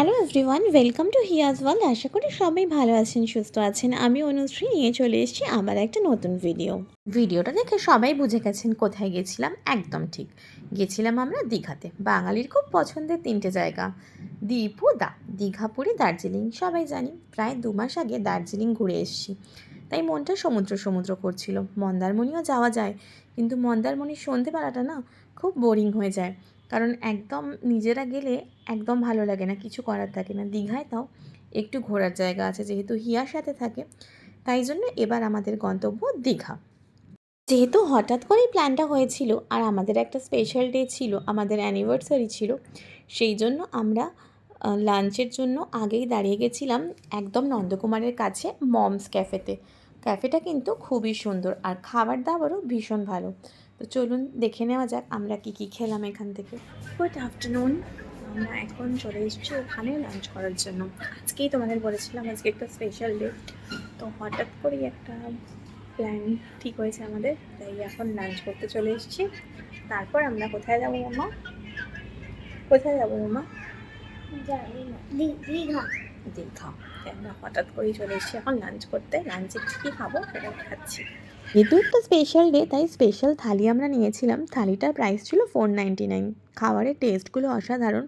Hello everyone, welcome to Hiya's world. আশা করি সবাই ভালো আছেন, সুস্থ আছেন। আমি অনুশ্রী, নিয়ে চলে এসেছি আবার একটা নতুন ভিডিও ভিডিওটা দেখে সবাই বুঝে গেছেন কোথায় গেছিলাম। একদম ঠিক। গেছিলাম আমরা দীঘাতে। বাঙালির খুব পছন্দের তিনটে জায়গা। দীপু দা। দীঘা, পুরী, দার্জিলিং, সবাই জানি। প্রায় দু মাস আগে দার্জিলিং ঘুরে এসেছি। তাই মনটা সমুদ্র সমুদ্র করছিল। মন্দারমণিও যাওয়া যায়। কিন্তু মন্দারমণির সন্ধেবেলাটা না খুব বোরিং হয়ে যায়। কারণ একদম নিজেরা গেলে একদম ভালো লাগে না, কিছু করার থাকে না। দীঘায় তাও একটু ঘোরার জায়গা আছে, যেহেতু হিয়ার সাথে থাকে, তাই জন্য এবার আমাদের গন্তব্য দীঘা। যেহেতু হঠাৎ করেই প্ল্যানটা হয়েছিল আর আমাদের একটা স্পেশাল ডে ছিল, আমাদের অ্যানিভার্সারি ছিল, সেই জন্য আমরা লাঞ্চের জন্য আগেই দাঁড়িয়ে গেছিলাম একদম নন্দকুমারের কাছে মমস ক্যাফেতে। ক্যাফেটা কিন্তু খুবই সুন্দর আর খাবার দাবারও ভীষণ ভালো। তো চলুন দেখে নেওয়া যাক আমরা কি কি খেলাম এখান থেকে। গুড আফটারনুন আমরা এখন চলে এসেছি ওখানে লাঞ্চ করার জন্য। আজকেই তোমাদের বলেছিলাম আজকে একটা স্পেশাল ডে তো হঠাৎ করেই একটা প্ল্যান ঠিক হয়েছে আমাদের। তাই এখন লাঞ্চ করতে চলে এসেছি। তারপর আমরা কোথায় যাব মামা কোথায় যাব মামা জানি না দি- দীঘা। দীঘা। তাই আমরা হঠাৎ করেই চলে এসেছি এখন লাঞ্চ করতে। লাঞ্চে কী কী খাব সেটা খাচ্ছি যেহেতু একটা স্পেশাল ডে তাই স্পেশাল থালি আমরা নিয়েছিলাম। থালিটার প্রাইস ছিল ফোর নাইনটি নাইন খাবারের টেস্টগুলো অসাধারণ।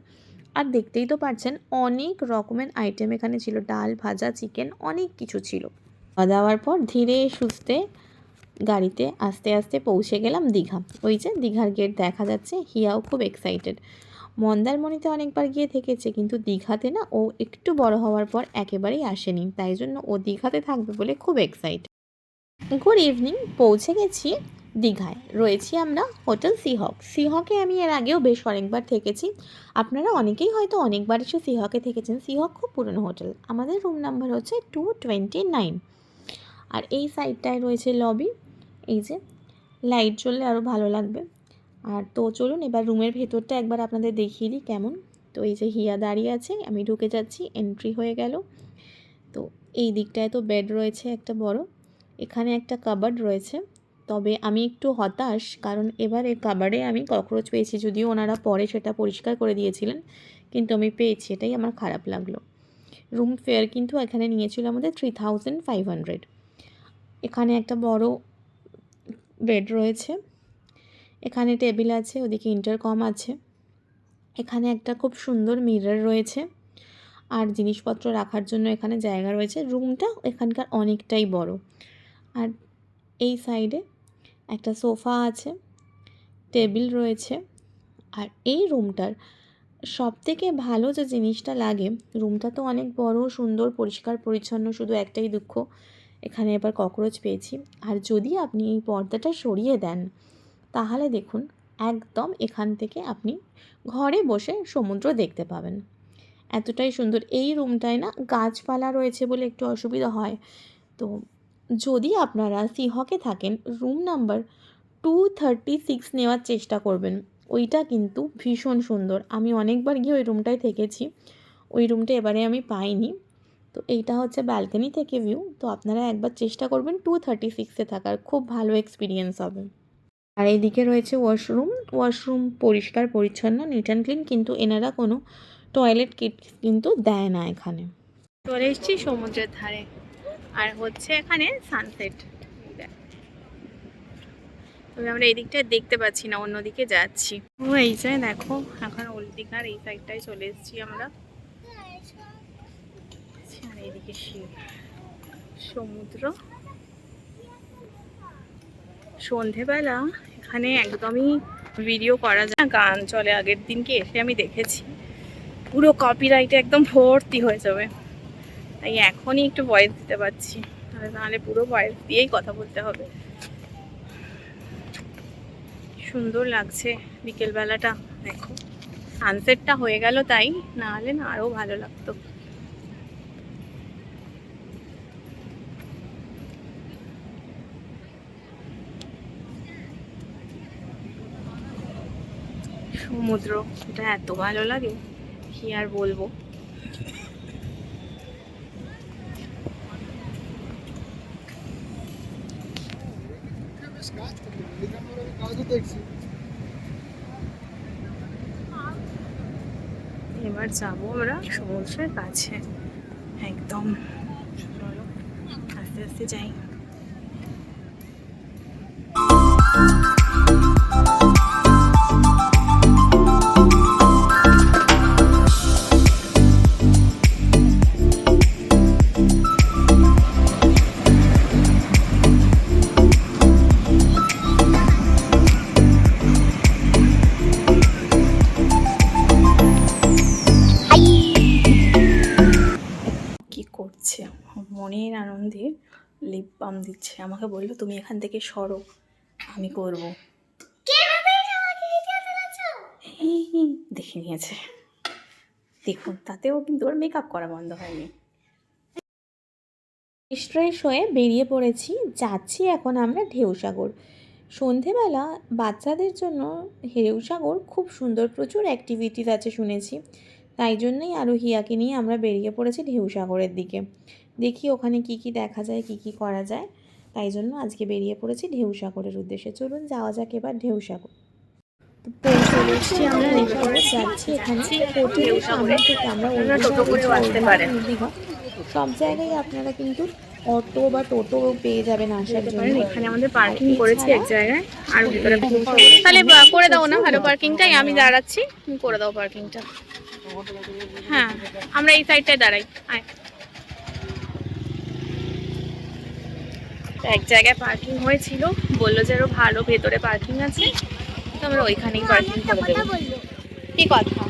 আর দেখতেই তো পারছেন, অনেক রকমের আইটেম এখানে ছিল। ডাল, ভাজা চিকেন অনেক কিছু ছিল। খাওয়া দাওয়ার পর ধীরে সুস্থে গাড়িতে আস্তে আস্তে পৌঁছে গেলাম দীঘা। ওই যে দীঘার গেট দেখা যাচ্ছে, হিয়াও খুব এক্সাইটেড মন্দারমণিতে অনেকবার গিয়ে থেকেছে, কিন্তু দীঘাতে না, ও একটু বড় হওয়ার পর একেবারেই আসেনি। তাই জন্য ও দীঘাতে থাকবে বলে খুব এক্সাইটেড গুড ইভিনিং, পৌঁছে গেছি দীঘায়। রয়েছি আমরা হোটেল সিহক। সিহকে আমি এর আগেও বেশ অনেকবার থেকেছি। আপনারা অনেকেই হয়তো অনেকবার এসে সিহকে থেকেছেন। সিহক খুব পুরনো হোটেল। আমাদের রুম নাম্বার হচ্ছে টু টোয়েন্টি নাইন আর এই সাইডটায় রয়েছে লবি। এই যে, লাইট জ্বললে আরও ভালো লাগবে। আর তো চলুন, এবার রুমের ভেতরটা একবার আপনাদের দেখিয়ে দিই কেমন। তো এই যে হিয়া দাঁড়িয়ে আছে, আমি ঢুকে যাচ্ছি এন্ট্রি হয়ে গেল। তো এই দিকটায় তো বেড রয়েছে একটা বড়। এখানে একটা কাবার্ড রয়েছে। তবে আমি একটু হতাশ, কারণ এবারে কাবার্ডে আমি ককরোচ পেয়েছি, যদিও ওনারা পরে সেটা পরিষ্কার করে দিয়েছিলেন, কিন্তু আমি পেয়েছি, এটাই আমার খারাপ লাগল। রুম ফেয়ার কিন্তু এখানে নিয়েছিল আমাদের থ্রি থাউজেন্ড ফাইভ হান্ড্রেড এখানে একটা বড় বেড রয়েছে। এখানে টেবিল আছে, ওদিকে ইন্টারকম আছে। এখানে একটা খুব সুন্দর মিরর রয়েছে। আর জিনিসপত্র রাখার জন্য এখানে জায়গা রয়েছে। রুমটা এখানকার অনেকটাই বড়। আর এই সাইডে একটা সোফা আছে, টেবিল রয়েছে আর এই রুমটার সব থেকে ভালো যে জিনিসটা লাগে, রুমটা তো অনেক বড়, সুন্দর, পরিষ্কার, পরিচ্ছন্ন, শুধু একটাই দুঃখ, এখানে এবার ককরোচ পেয়েছি। আর যদি আপনি এই পর্দাটা সরিয়ে দেন, তাহলে দেখুন একদম এখান থেকে আপনি ঘরে বসে সমুদ্র দেখতে পাবেন। এতটাই সুন্দর। এই রুমটায় না গাছপালা রয়েছে বলে একটু অসুবিধা হয়, তো যদি আপনারা সিহকে থাকেন room number two thirty six নেওয়ার চেষ্টা করবেন। ওইটা কিন্তু ভীষণ সুন্দর। আমি অনেকবার গিয়ে ওই রুমটায় থেকেছি। ওই রুমটা এবারে আমি পাইনি। তো এইটা হচ্ছে ব্যালকনি থেকে ভিউ তো আপনারা একবার চেষ্টা করবেন টু থার্টি সিক্সে থাকার। খুব ভালো এক্সপিরিয়েন্স হবে। আর এইদিকে রয়েছে ওয়াশরুম ওয়াশরুম পরিষ্কার, পরিচ্ছন্ন নিট অ্যান্ড ক্লিন কিন্তু এনারা কোনো টয়লেট কিট কিন্তু দেয় না এখানে। চলে এসেছি সমুদ্রের ধারে। আর হচ্ছে এখানে সানসেট তবে আমরা এই দিকটা দেখতে পাচ্ছি না, অন্যদিকে যাচ্ছি। ও, এই যে দেখো, এখন ওল্ড এই সাইডটাই চলে এসেছি আমরা। আর এইদিকে সমুদ্র। সন্ধেবেলা এখানে একদমই ভিডিও করা যায় গান চলে আগের দিনকে এসে আমি দেখেছি। পুরো কপিরাইটে একদম ভর্তি হয়ে যাবে। তাই এখনই একটু ভয়েস দিতে পারছি। তাহলে নাহলে পুরো ভয়েস দিয়েই কথা বলতে হবে। সুন্দর লাগছে বিকেলবেলাটা, দেখো। সানসেটটা হয়ে গেল তাই, না হলে না আরও ভালো লাগতো। সমুদ্র, এটা এত ভালো লাগে, কি আর বলব? এবার যাব আমরা সমুদ্রের কাছে। একদম। চলো আস্তে আস্তে যাই। লিপ বাম দিচ্ছে। আমাকে বলল তুমি এখান থেকে সরো আমি করব। দেখে নিয়েছে। দেখুন তাতেও কিন্তু ওর মেকআপ করা বন্ধ হয়নি। ফ্রেশ হয়ে বেরিয়ে পড়েছি যাচ্ছি এখন আমরা ঢেউসাগর। সন্ধেবেলা বাচ্চাদের জন্য ঢেউসাগর খুব সুন্দর প্রচুর অ্যাক্টিভিটিস আছে শুনেছি। তাই জন্যই আরও হিয়াকে নিয়ে আমরা বেরিয়ে পড়েছি ঢেউসাগরের দিকে। দেখি ওখানে কি কি দেখা যায় কি কি করা যায়। তাই জন্য আজকে বেরিয়ে পড়েছি ঢেউসাগরের উদ্দেশ্যে। চলুন যাওয়া যাক এবার যাচ্ছি এখানে সামনে থেকে আমরা পারেন। দীঘা সব জায়গায় আপনারা কিন্তু অটো বা টোটো পেয়ে যাবেন আসার জন্য। এখানে আমাদের পার্কিং করেছি এক জায়গায়। আর ভিতরে তাহলে করে দাও না ভালো পার্কিংটাই আমি দাঁড়াচ্ছি তুমি করে দাও পার্কিংটা হ্যাঁ আমরা এই সাইডটায় দাঁড়াই। আয়। এক জায়গায় পার্কিং হয়েছিল বলল যে আরও ভালো ভেতরে পার্কিং আছে তো আমরা ওইখানেই পার্কিং করে দেবো। কি কথা?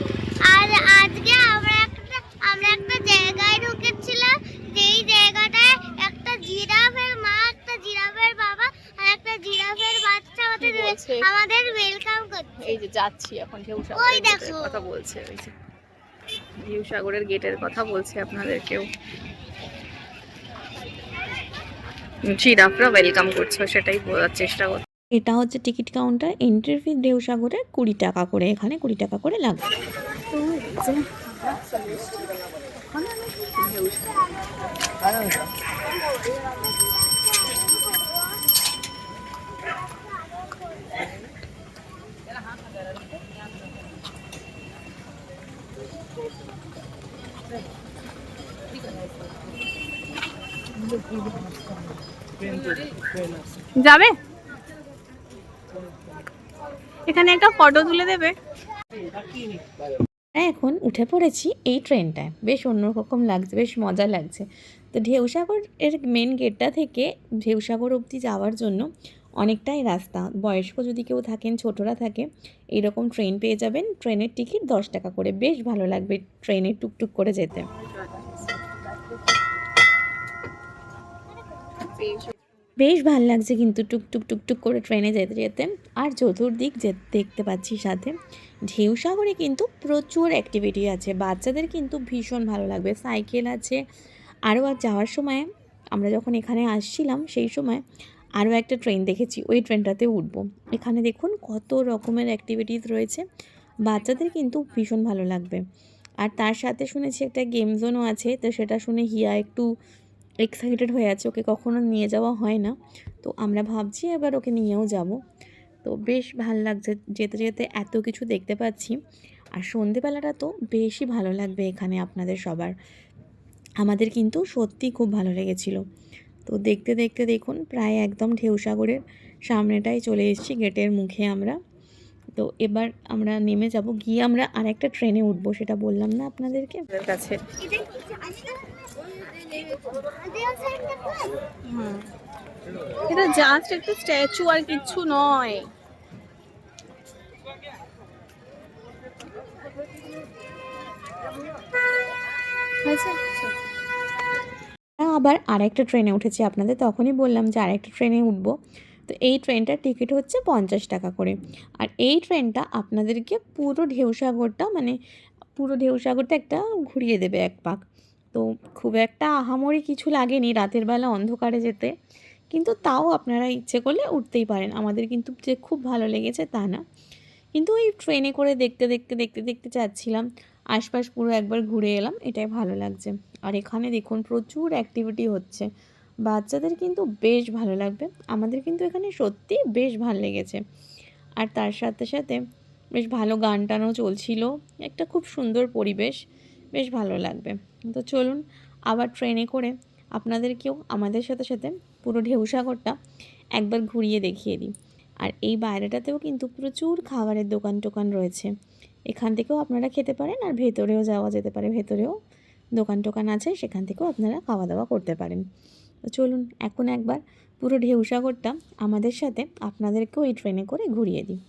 আর আজকে আমরা একটা আমরা একটা জায়গায় ঢুকেছিলাম যেই জায়গাটায় একটা জিরাফের মা একটা জিরাফের বাবা আর একটা জিরাফের বাচ্চা আমাদের আমাদের ওয়েলকাম করছে। এই যে যাচ্ছি এখন ঢেউ ওই সাগরের দেখো। কথা বলছে ওই যে ঢেউ সাগরের গেটের কথা বলছে আপনাদেরকেও। জিরাফরা ওয়েলকাম করছে সেটাই বোঝার চেষ্টা করছে। এটা হচ্ছে টিকিট কাউন্টার এন্ট্রি ফি দেউসাগরে কুড়ি টাকা করে এখানে কুড়ি টাকা করে লাগবে যাবে? এখানে একটা ফটো তুলে দেবে। আমরা এখন উঠে পড়েছি এই ট্রেনটায় বেশ অন্যরকম লাগছে, বেশ মজা লাগছে। তো ঢেউসাগর এর মেন গেটটা থেকে ঢেউসাগর অবধি যাওয়ার জন্য অনেকটাই রাস্তা। বয়স্ক যদি কেউ থাকেন, ছোটরা থাকে, এইরকম ট্রেন পেয়ে যাবেন। ট্রেনের টিকিট দশ টাকা করে। বেশ ভালো লাগবে ট্রেনে টুকটুক করে যেতে। বেশ ভালো লাগছে কিন্তু টুকটুক টুকটুক করে ট্রেনে যেতে যেতে। আর চতুর্দিক যে দেখতে পাচ্ছি সাথে, ঢেউ সাগরে কিন্তু প্রচুর অ্যাক্টিভিটি আছে। বাচ্চাদের কিন্তু ভীষণ ভালো লাগবে। সাইকেল আছে। আরও আর যাওয়ার সময় আমরা যখন এখানে আসছিলাম, সেই সময় আরও একটা ট্রেন দেখেছি। ওই ট্রেনটাতে উঠবো। এখানে দেখুন কত রকমের অ্যাক্টিভিটিস রয়েছে। বাচ্চাদের কিন্তু ভীষণ ভালো লাগবে। আর তার সাথে শুনেছি একটা গেম জোনও আছে। তো সেটা শুনে হিয়া একটু এক্সাইটেড হয়ে আছে ওকে কখনো নিয়ে যাওয়া হয় না। তো আমরা ভাবছি এবার ওকে নিয়েও যাব। তো বেশ ভালো লাগছে যেতে যেতে এত কিছু দেখতে পাচ্ছি। আর সন্ধেবেলাটা তো বেশি ভালো লাগবে এখানে আপনাদের সবার। আমাদের কিন্তু সত্যি খুব ভালো লেগেছিল। তো দেখতে দেখতে দেখুন প্রায় একদম ঢেউসাগরের সামনেটাই চলে এসেছি গেটের মুখে আমরা। তো এবার আমরা নেমে যাব। গিয়ে আমরা আরেকটা ট্রেনে উঠবো সেটা বললাম না আপনাদেরকে? কাছে। এটা জাস্ট একটা স্ট্যাচু আর কিচ্ছু নয়? আমরা আবার আরেকটা ট্রেনে উঠেছি আপনাদের। তখনই বললাম যে আরেকটা ট্রেনে উঠবো। তো এই ট্রেনটার টিকিট হচ্ছে পঞ্চাশ টাকা করে। আর এই ট্রেনটা আপনাদেরকে পুরো ঢেউসাগরটা মানে পুরো ঢেউসাগরটা একটা ঘুরিয়ে দেবে এক পাক। তো খুব একটা আহামরি কিছু লাগেনি রাতের বেলা অন্ধকারে যেতে। কিন্তু তাও আপনারা ইচ্ছে করলে উঠতেই পারেন। আমাদের কিন্তু যে খুব ভালো লেগেছে তা না। কিন্তু ওই ট্রেনে করে দেখতে দেখতে দেখতে দেখতে যাচ্ছিলাম। আশপাশ পুরো একবার ঘুরে এলাম, এটাই ভালো লাগছে। আর এখানে দেখুন প্রচুর অ্যাক্টিভিটি হচ্ছে। বাচ্চাদের কিন্তু বেশ ভালো লাগবে। আমাদের কিন্তু এখানে সত্যি বেশ ভালো লেগেছে। আর তার সাথে সাথে বেশ ভালো গান টানও চলছিল। একটা খুব সুন্দর পরিবেশ, বেশ ভালো লাগবে। তো চলুন আবার ট্রেনে করে আপনাদেরকেও আমাদের সাথে সাথে পুরো ঢেউসাগরটা একবার ঘুরিয়ে দেখিয়ে দিই। আর এই বাইরেটাতেও কিন্তু প্রচুর খাবারের দোকান টোকান রয়েছে। এখান থেকেও আপনারা খেতে পারেন আর ভেতরেও যাওয়া যেতে পারে। ভেতরেও দোকান টোকান আছে, সেখান থেকেও আপনারা খাওয়া দাওয়া করতে পারেন। তো চলুন এখন একবার পুরো ঢেউসাগরটা আমাদের সাথে আপনাদেরকেও এই ট্রেনে করে ঘুরিয়ে দিই।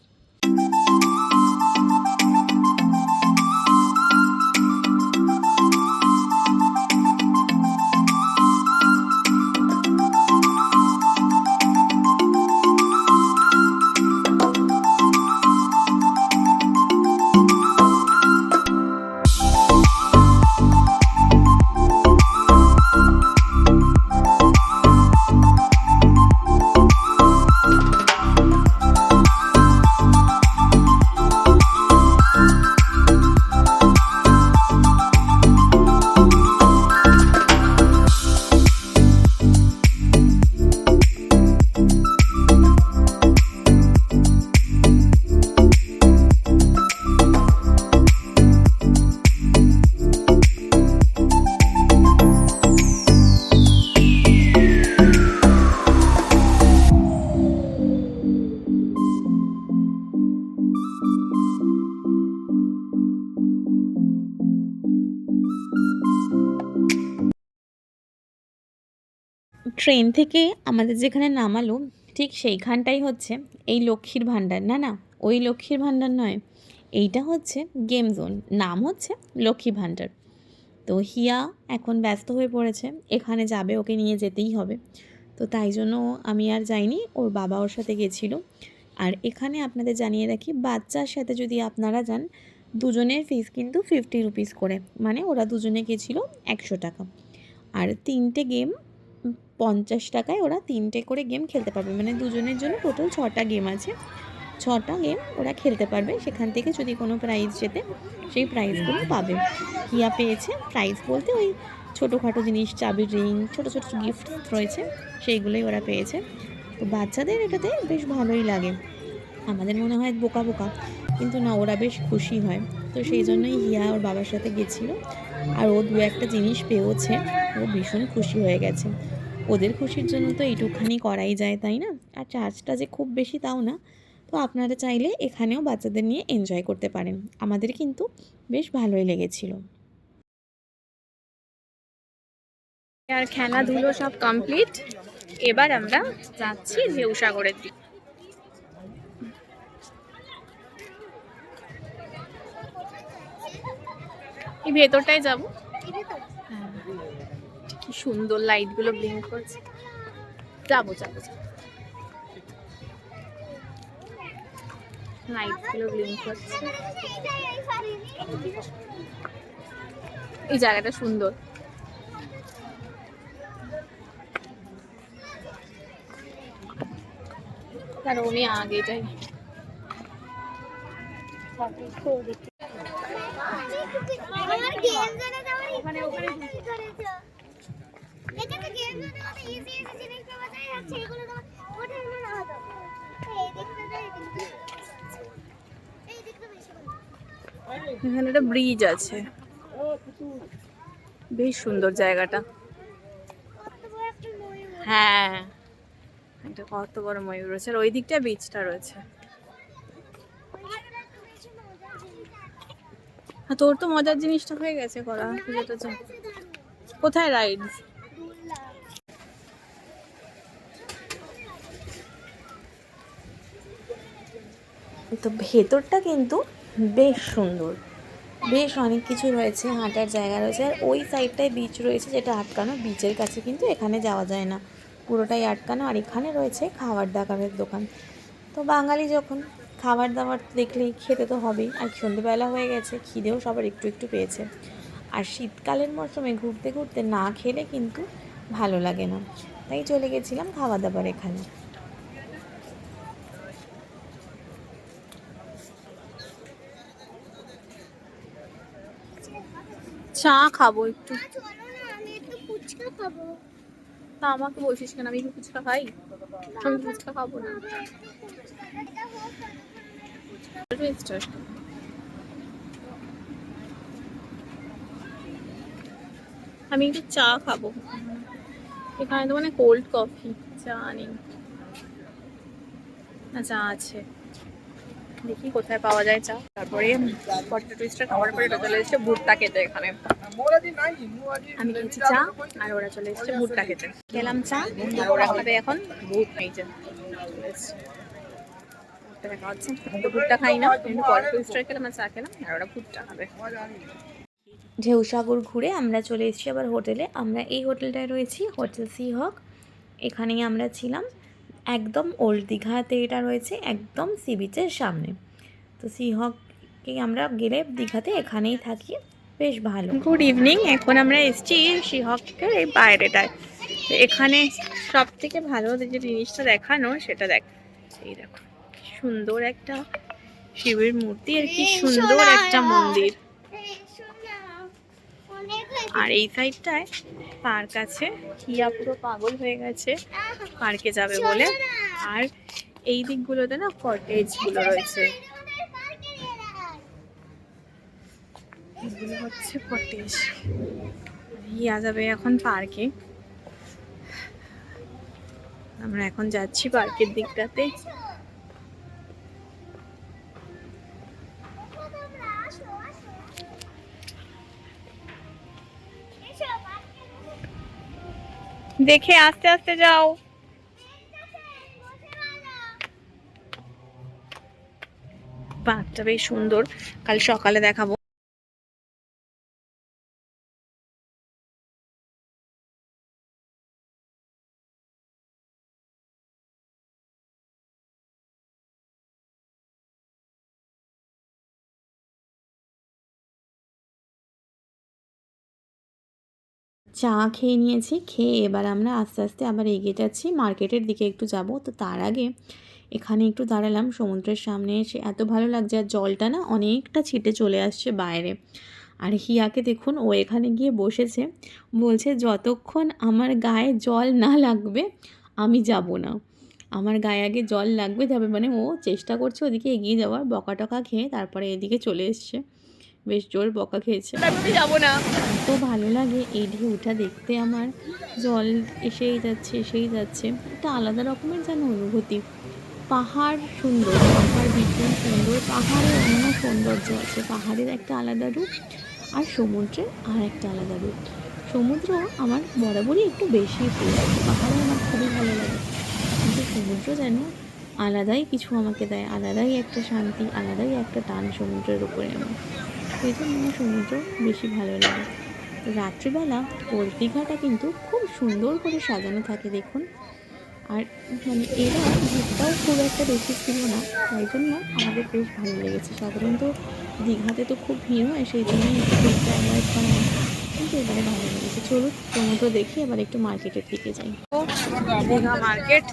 ট্রেন থেকে আমাদের যেখানে নামালো, ঠিক সেইখানটাই হচ্ছে এই লক্ষ্মীর ভাণ্ডার, না না? ওই লক্ষ্মীর ভাণ্ডার নয়, এইটা হচ্ছে গেম জোন নাম হচ্ছে লক্ষ্মী ভাণ্ডার। তো হিয়া এখন ব্যস্ত হয়ে পড়েছে, এখানে যাবে, ওকে নিয়ে যেতেই হবে। তো তাই জন্য আমি আর যাইনি, ওর বাবা ওর সাথে গেছিল। আর এখানে আপনাদের জানিয়ে রাখি, বাচ্চার সাথে যদি আপনারা যান, দুজনের ফিস কিন্তু ফিফটি রুপিস করে মানে ওরা দুজনে গেছিল একশো টাকা। আর তিনটে গেম পঞ্চাশ টাকায় ওরা তিনটে করে গেম খেলতে পারবে। মানে দুজনের জন্য টোটাল ছটা গেম আছে। ছটা গেম ওরা খেলতে পারবে। সেখান থেকে যদি কোনো প্রাইজ জেতে, সেই প্রাইজগুলো পাবে। হিয়া পেয়েছে প্রাইজ বলতে ওই ছোটোখাটো জিনিস, চাবির রিং ছোটো ছোটো গিফট রয়েছে, সেইগুলোই ওরা পেয়েছে। তো বাচ্চাদের এটাতে বেশ ভালোই লাগে। আমাদের মনে হয় বোকা বোকা, কিন্তু না, ওরা বেশ খুশি হয়। তো সেই জন্যই হিয়া ওর বাবার সাথে গেছিল। আর ও দু একটা জিনিস পেয়েছে ও ভীষণ খুশি হয়ে গেছে। ওদের খুশির জন্য তো এইটুখানি করাই যায়, তাই না? আর চার্জটা যে খুব বেশি তাও না। তো আপনারা চাইলে এখানেও বাচ্চাদের নিয়ে এনজয় করতে পারেন। আমাদের কিন্তু বেশ ভালোই লেগেছিল। আর খেলাধুলো সব কমপ্লিট এবার আমরা যাচ্ছি ঢেউসাগরের দিকে। এই ভেতরটায় যাব। সুন্দর লাইটগুলো ব্লিঙ্ক করছে। যাব যাব লাইটগুলো ব্লিঙ্ক করছে। এই জায়গাটা সুন্দর। তার উনি আগে যাই। ওখানে ওখানে। এখানে একটা ব্রিজ আছে। বেশ সুন্দর জায়গাটা। একটা হ্যাঁ। এটা কত বড় ময়ূর রয়েছে। আর ওই দিকটা বিচটা রয়েছে। হ্যাঁ তোর তো মজার জিনিসটা হয়ে গেছে করা। চাই কোথায় রাইড তো ভেতরটা কিন্তু বেশ সুন্দর। বেশ অনেক কিছু রয়েছে, হাঁটার জায়গা রয়েছে। আর ওই সাইডটায় বিচ রয়েছে যেটা আটকানো। বিচের কাছে কিন্তু এখানে যাওয়া যায় না। পুরোটাই আটকানো। আর এখানে রয়েছে খাবার দাবারের দোকান। তো বাঙালি যখন খাবার দাবার দেখলেই খেতে তো হবেই। আর সন্ধেবেলা হয়ে গেছে, খিদেও সবার একটু একটু পেয়েছে। আর শীতকালের মরশুমে ঘুরতে ঘুরতে না খেলে কিন্তু ভালো লাগে না। তাই চলে গেছিলাম খাওয়া দাবার এখানে। চা খাব একটু। তা আমাকে বলছিস কেন? আমি ফুচকা খাই? আমি ফুচকা খাব না। আমি একটু চা খাব। এখানে তো মানে কোল্ড কফি চা নেই। না চা আছে। দেখি কোথায় পাওয়া যায় চা তারপরে পটেটো টুইস্টার খাওয়ার পরে এটা চলে এসেছে ভুট্টা খেতে এখানে। আমি খেয়েছি চা, আর ওরা চলে এসেছে ভুট্টা খেতে। খেলাম চা ওরা খাবে এখন ভুট যে। ভুট্টা খাই না খেলাম চা খেলাম ওরা ভুট্টা ঢেউসাগর ঘুরে আমরা চলে এসেছি আবার হোটেলে। আমরা এই হোটেলটায় রয়েছি, হোটেল সি হক। এখানেই আমরা ছিলাম। একদম ওল্ড দীঘাতে এটা রয়েছে একদম সি বিচের সামনে। তো সি হককে আমরা গেলে দীঘাতে এখানেই থাকি বেশ ভালো। গুড ইভিনিং এখন আমরা এসেছি শিহকের এই বাইরেটায়। তো এখানে সব থেকে ভালো যে জিনিসটা দেখানো সেটা দেখ। এই দেখো সুন্দর একটা শিবের মূর্তি আর কি সুন্দর একটা মন্দির। আর এই সাইডটায় পার্ক আছে। হিয়া পুরো পাগল হয়ে গেছে। পার্কে যাবে বলে। আর এই দিকগুলোতে না কটেজগুলো রয়েছে হচ্ছে কটেজ। হিয়া যাবে এখন পার্কে। আমরা এখন যাচ্ছি পার্কের দিকটাতে। দেখে আস্তে আস্তে যাও। বাচ্চা বেশ সুন্দর। কাল সকালে দেখাবো। চা খেয়ে নিয়েছি, খেয়ে এবার আমরা আস্তে আস্তে আবার এগিয়ে যাচ্ছি। মার্কেটের দিকে একটু যাব। তো তার আগে এখানে একটু দাঁড়ালাম। সমুদ্রের সামনে এসে এত ভালো লাগছে। আর জলটা না অনেকটা ছিটে চলে আসছে বাইরে। আর হিয়াকে দেখুন, ও এখানে গিয়ে বসেছে। বলছে, যতক্ষণ আমার গায়ে জল না লাগবে, আমি যাব না। আমার গায়ে আগে জল লাগবে যাবে মানে ও চেষ্টা করছে ওদিকে এগিয়ে যাওয়ার। বকা টকা খেয়ে তারপরে এদিকে চলে এসছে। বেশ জোর বকা খেয়েছে। যাব না। এত ভালো লাগে এই ঢেউটা দেখতে আমার। জল এসেই যাচ্ছে এসেই যাচ্ছে। একটা আলাদা রকমের যেন অনুভূতি। পাহাড় সুন্দর পাহাড় ভীষণ সুন্দর। পাহাড়ের অন্য সৌন্দর্য আছে। পাহাড়ের একটা আলাদা রূপ আর সমুদ্রের আর একটা আলাদা রূপ। সমুদ্র আমার বরাবরই একটু বেশি প্রিয়। পাহাড়ে আমার খুবই ভালো লাগে। কিন্তু সমুদ্র যেন আলাদাই কিছু আমাকে দেয়। আলাদাই একটা শান্তি আলাদাই একটা টান সমুদ্রের উপরে আমার। সেই জন্য সমুদ্র বেশি ভালো লাগে। রাত্রিবেলা ওর দীঘাটা কিন্তু খুব সুন্দর করে সাজানো থাকে দেখুন। আর মানে এরা ভিড়টাও খুব একটা বেশি ছিল না, তাই জন্য আমাদের বেশ ভালো লেগেছে। সাধারণত দীঘাতে তো খুব ভিড় হয়, সেই একটু ভিড়টা অ্যাভয়েড করা হয় কিন্তু এবারে ভালো লেগেছে। চলুন সমুদ্র দেখি, এবার একটু মার্কেটের দিকে যাই। দীঘা মার্কেট।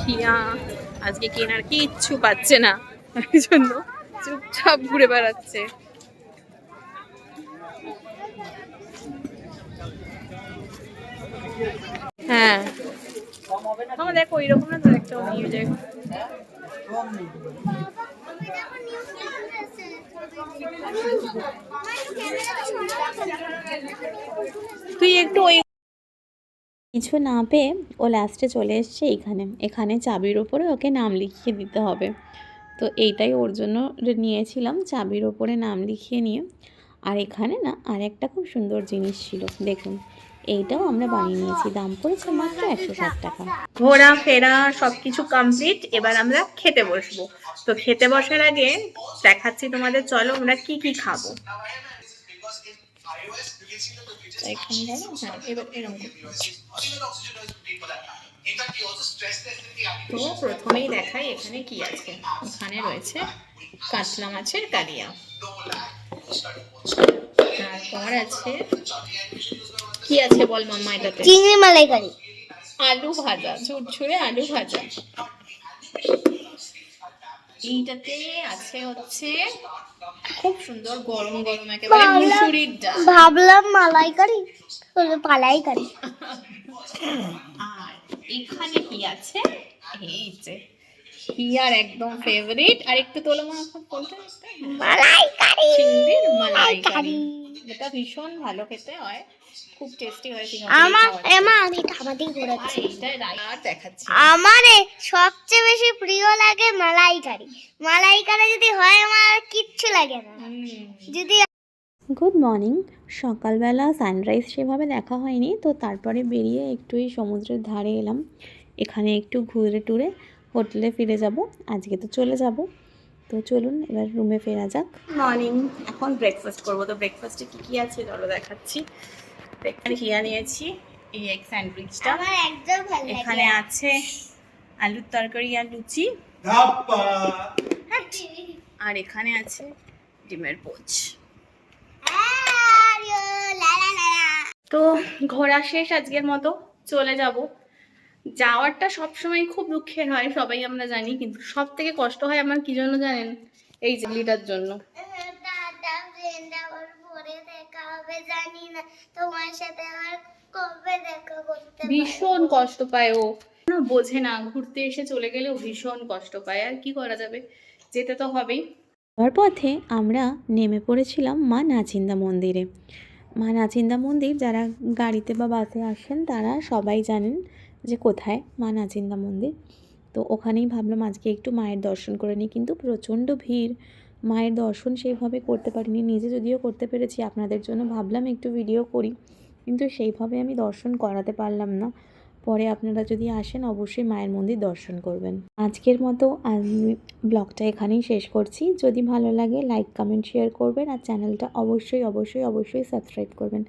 হিয়া। আজকে কেনার কিচ্ছু পাচ্ছে না। এই জন্য চুপচাপ ঘুরে বেড়াচ্ছে। হ্যাঁ। আমার দেখো ওই রকম না তো একটা যায় ক্যামেরা তুই একটু ওই কিছু না পেয়ে ও লাস্টে চলে এসছে এখানে। এখানে চাবির ওপরে ওকে নাম লিখিয়ে দিতে হবে। তো এইটাই ওর জন্য নিয়েছিলাম, চাবির ওপরে নাম লিখিয়ে নিয়ে। আর এখানে না আর একটা খুব সুন্দর জিনিস ছিল, দেখুন। এইটাও আমরা বানিয়ে নিয়েছি। দাম পড়েছে মাত্র একশো ষাট টাকা। ঘোরা, ফেরা, সবকিছু কমপ্লিট এবার আমরা খেতে বসবো। তো খেতে বসার আগে দেখাচ্ছি তোমাদের, চলো আমরা কি কি খাব। এখানে যাব হ্যাঁ এবার এরকম তো প্রথমেই দেখাই এখানে কি আছে এখানে রয়েছে কাতলা মাছের কালিয়া তারপর আছে কি আছে বল মাম্মা এটাতে চিংড়ি মালাইকারি। আলু ভাজা ঝুরঝুরে আলু ভাজা। এইটাতে আছে হচ্ছে খুব সুন্দর গরম গরম একেবারে মুসুরির ডাল। ভাবলাম মালাইকারি হলো পালাইকারি আর এখানে কি আছে? এই যে হিয়ার একদম ফেভারিট আর একটু তোলো মা কোনটা? মালাইকারি চিংড়ির মালাই কারি। কারি। এটা ভীষণ ভালো খেতে হয়। খুব টেস্টি হয় আমার এমা আমি খাবারই দেখাচ্ছি। আমার সবচেয়ে বেশি প্রিয় লাগে মালাইকারি। মালাইকারি যদি হয় আমার কিচ্ছু লাগে না। যদি গুড মর্নিং সকালবেলা সানরাইজ সেভাবে দেখা হয়নি তো তারপরে বেরিয়ে একটু এই সমুদ্রের ধারে এলাম। এখানে একটু ঘুরে টুরে হোটেলে ফিরে যাব। আজকে তো চলে যাব। তো চলুন এবার রুমে ফেরা যাক। মর্নিং এখন ব্রেকফাস্ট করব। তো ব্রেকফাস্টে কী কী আছে? চলো দেখাচ্ছি। এখানে হিয়া নিয়েছি এই এক স্যান্ডউইচটা আমার একদম ভালো এখানে আছে আলুর তরকারি আর লুচি। আর এখানে আছে ডিমের পোচ। তো ঘোরা শেষ আজকের মতো চলে যাব। যাওয়ারটা সবসময় খুব দুঃখের হয় সবাই আমরা জানি কিন্তু সব থেকে কষ্ট হয় আমার কি জন্য জানেন? এই জেলিটার জন্য। হবে জানি না। তোমার সাথে আবার কবে দেখা করতে ভীষণ কষ্ট পায় ও। না বোঝে না ঘুরতে এসে চলে গেলেও ভীষণ কষ্ট পায়। আর কি করা যাবে? যেতে তো হবেই। যাওয়ার পথে আমরা নেমে পড়েছিলাম মা নাচিন্দা মন্দিরে। মা নাচিন্দা মন্দির যারা গাড়িতে বা বাসে আসেন তারা সবাই জানেন যে কোথায় মা নাচিন্দা মন্দির। তো ওখানেই ভাবলাম আজকে একটু মায়ের দর্শন করে নিই কিন্তু প্রচণ্ড ভিড়। মায়ের দর্শন সেইভাবে করতে পারিনি। নিজে যদিও করতে পেরেছি, আপনাদের জন্য ভাবলাম একটু ভিডিও করি, কিন্তু সেইভাবে আমি দর্শন করাতে পারলাম না। পরে আপনারা যদি আসেন, অবশ্যই মায়ের মন্দির দর্শন করবেন। আজকের মতো আমি ব্লগটা এখানেই শেষ করছি। যদি ভালো লাগে লাইক কমেন্ট শেয়ার করবেন আর চ্যানেলটা অবশ্যই অবশ্যই অবশ্যই সাবস্ক্রাইব করবেন।